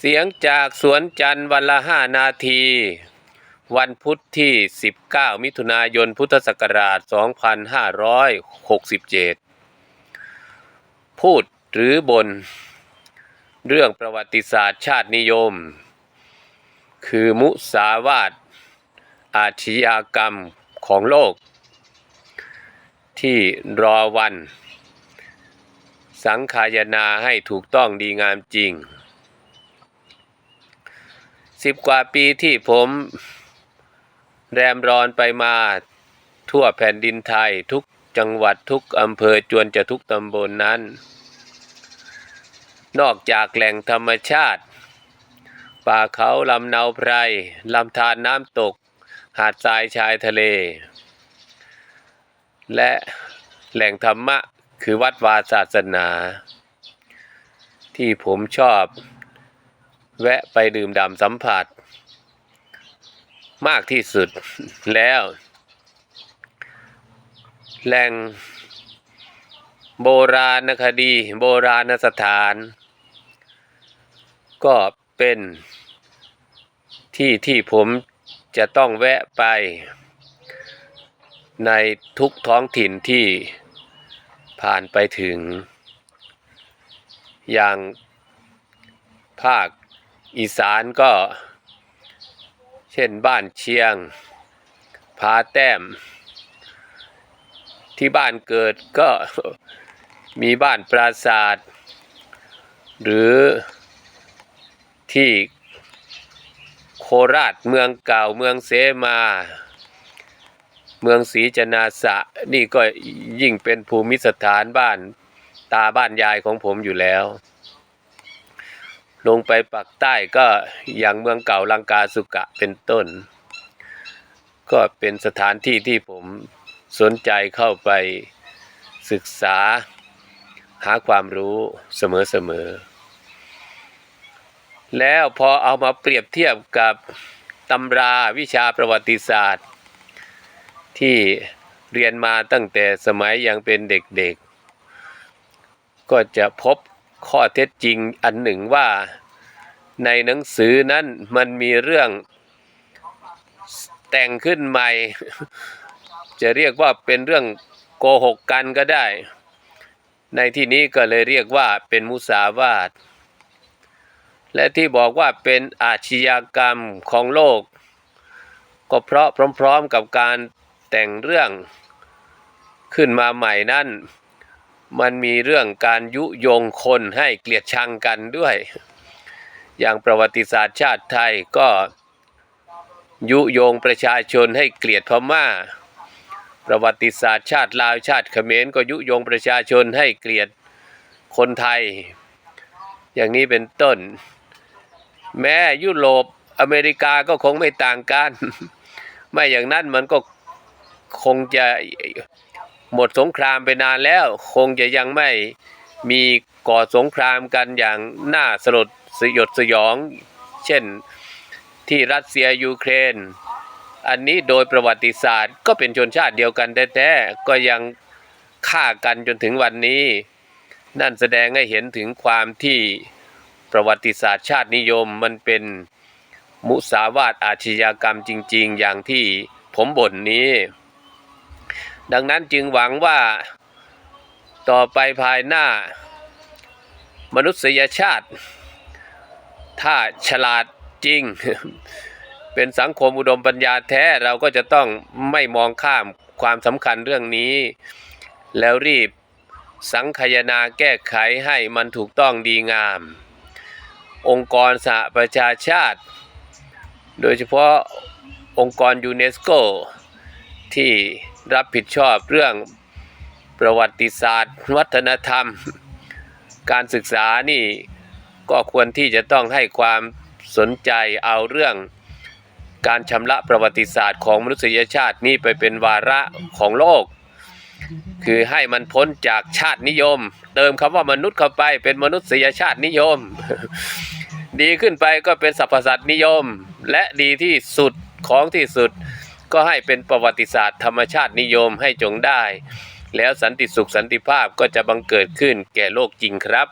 เสียงจากสวนจันทร์วันละห้านาที วันพุธที่ 19 มิถุนายนพุทธศักราช 2567 พูดหรือบน เรื่องประวัติศาสตร์ชาตินิยม คือมุสาวาทอาชญากรรมของโลก ที่รอวัน สังขายนาให้ถูกต้องดีงามจริง สิบกว่าปีที่ผมแรมรอนไปมาทั่วแผ่นดินไทยทุกจังหวัดทุกอำเภอจวนจะทุกตำบลนนั้น นอกจากแหล่งธรรมชาติ ป่าเขาลำเนาไพรลำธารน้ำตก หาดทรายชายทะเล และแหล่งธรรมะคือวัดวาศาสนา ที่ผมชอบ แวะไปดื่มด่ำสัมผัส มากที่สุดแล้ว แหล่งโบราณคดี โบราณสถาน ก็เป็นที่ที่ผมจะต้องแวะไป ในทุกท้องถิ่นที่ผ่านไปถึง อย่างภาค อีสานก็ เช่นบ้านเชียงผาแต้ม ที่บ้านเกิดก็มีบ้านปราศาสตร์หรือที่โคราชเมืองเก่าเมืองเสมา เมืองศรีจนาสะนี่ก็ยิ่งเป็นภูมิสถานบ้านตาบ้านยายของผมอยู่แล้ว ลงไปปักใต้ก็อย่างเมืองเก่าลังกาสุกะเป็นต้น ก็เป็นสถานที่ที่ผมสนใจเข้าไปศึกษาหาความรู้เสมอๆ แล้วพอเอามาเปรียบเทียบกับตำราวิชาประวัติศาสตร์ ที่เรียนมาตั้งแต่สมัยยังเป็นเด็กๆ ก็จะพบ ข้อเท็จจริงอันหนึ่งว่าในหนังสือนั้นมันมีเรื่องแต่งขึ้นใหม่ จะเรียกว่าเป็นเรื่องโกหกกันก็ได้ ในที่นี้ก็เลยเรียกว่าเป็นมุสาวาท และที่บอกว่าเป็นอาชญากรรมของโลก ก็เพราะพร้อมๆกับการแต่งเรื่องขึ้นมาใหม่นั้น มันมีเรื่องการยุยงคนให้เกลียดชังกันด้วย อย่างประวัติศาสตร์ชาติไทยก็ยุยงประชาชนให้เกลียดพม่า ประวัติศาสตร์ชาติลาวชาติเขมรก็ยุยงประชาชนให้เกลียดคนไทย อย่างนี้เป็นต้น แม้ยุโรปอเมริกาก็คงไม่ต่างกัน ไม่อย่างนั้นมันก็คงจะ หมดสงครามไปนานแล้ว คงจะยังไม่มีก่อสงครามกันอย่างน่าสลดสยดสยอง เช่นที่รัสเซียยูเครน อันนี้โดยประวัติศาสตร์ก็เป็นชนชาติเดียวกันแท้ๆก็ยังฆ่ากันจนถึงวันนี้ นั่นแสดงให้เห็นถึงความที่ประวัติศาสตร์ชาตินิยมมันเป็นมุสาวาทอาชญากรรมจริง ๆ อย่างที่ผมบ่นนี้ ดังนั้นจึงหวังว่าต่อไปภายหน้า มนุษยชาติ ถ้าฉลาดจริง เป็นสังคมอุดมปัญญาแท้เราก็จะต้องไม่มองข้ามความสำคัญเรื่องนี้ แล้วรีบสังคายนาแก้ไขให้มันถูกต้องดีงาม องค์กรสหประชาชาติ โดยเฉพาะองค์กรยูเนสโก ที่รับผิดชอบเรื่องประวัติศาสตร์ วัฒนธรรม การศึกษานี่ก็ควรที่จะต้องให้ความสนใจเอาเรื่องการชำระประวัติศาสตร์ของมนุษยชาตินี่ไปเป็นวาระของโลก คือให้มันพ้นจากชาตินิยม เติมคำว่ามนุษย์เข้าไปเป็นมนุษยชาตินิยม ดีขึ้นไปก็เป็นสรรพสัตว์นิยม และดีที่สุดของที่สุด ก็ให้เป็นประวัติศาสตร์ธรรมชาตินิยมให้จงได้ แล้วสันติสุขสันติภาพก็จะบังเกิดขึ้นแก่โลกจริงครับ